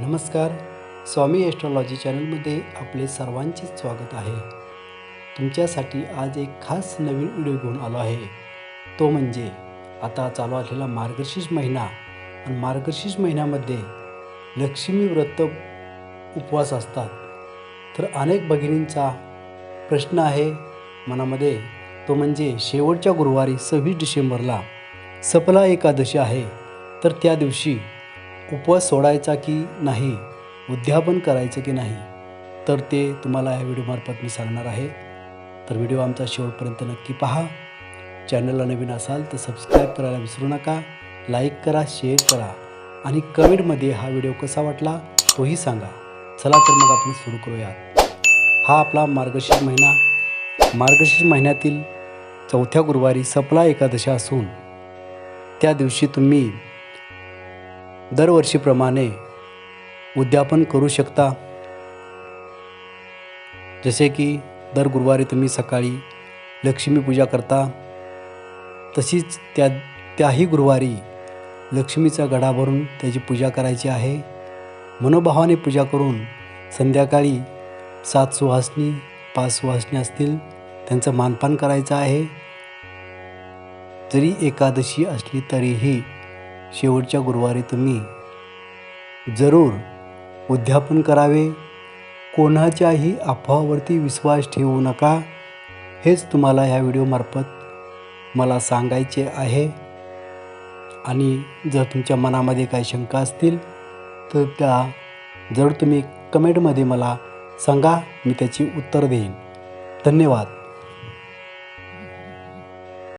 नमस्कार. स्वामी एस्ट्रॉलॉजी चॅनलमध्ये आपले सर्वांचे स्वागत आहे. तुमच्यासाठी आज एक खास नवीन व्हिडिओ घेऊन आलो आहे. तो म्हणजे आता चालू असलेला मार्गशीर्ष महिना. आणि मार्गशीर्ष महिन्यामध्ये लक्ष्मी व्रत उपवास असतात. तर अनेक भगिनींचा प्रश्न आहे. मनामध्ये तो म्हणजे शेवटच्या गुरुवारी सव्वीस डिसेंबरला सपला एकादशी आहे. तर त्या दिवशी उपवास सोडायचा की नाही उद्यापन करायचं की नाही तर ते तुम्हाला या व्हिडिओमार्फत मी सांगणार आहे. तर व्हिडिओ आमचा शेवटपर्यंत नक्की पहा. चॅनलला नवीन असाल तर सबस्क्राईब करायला विसरू नका. लाईक करा शेअर करा आणि कमेंटमध्ये हा व्हिडिओ कसा वाटला तोही सांगा. चला तर मग आपण सुरू करूयात. हा आपला मार्गशीर्ष महिना. मार्गशीर्ष महिन्यातील चौथ्या गुरुवारी सपला एकादशी असून त्या दिवशी तुम्ही दरवर्षीप्रमाणे उद्यापन करू शकता. जसे की दर गुरुवारी तुम्ही सकाळी लक्ष्मी पूजा करता तशीच त्या त्याही गुरुवारी लक्ष्मीचा गडा भरून त्याची पूजा करायची आहे. मनोभावाने पूजा करून संध्याकाळी सात सुहासनी पाच सुहासनी असतील त्यांचं मानपान करायचं आहे. जरी एकादशी असली तरीही शेवटच्या गुरुवारी तुम्ही जरूर उद्यापन करावे. कोणाच्याही अफवावरती विश्वास ठेवू नका. हेच तुम्हाला ह्या व्हिडिओमार्फत मला सांगायचे आहे. आणि जर तुमच्या मनामध्ये काही शंका असतील तर त्या जर तुम्ही कमेंटमध्ये मला सांगा. मी त्याची उत्तर देईन. धन्यवाद.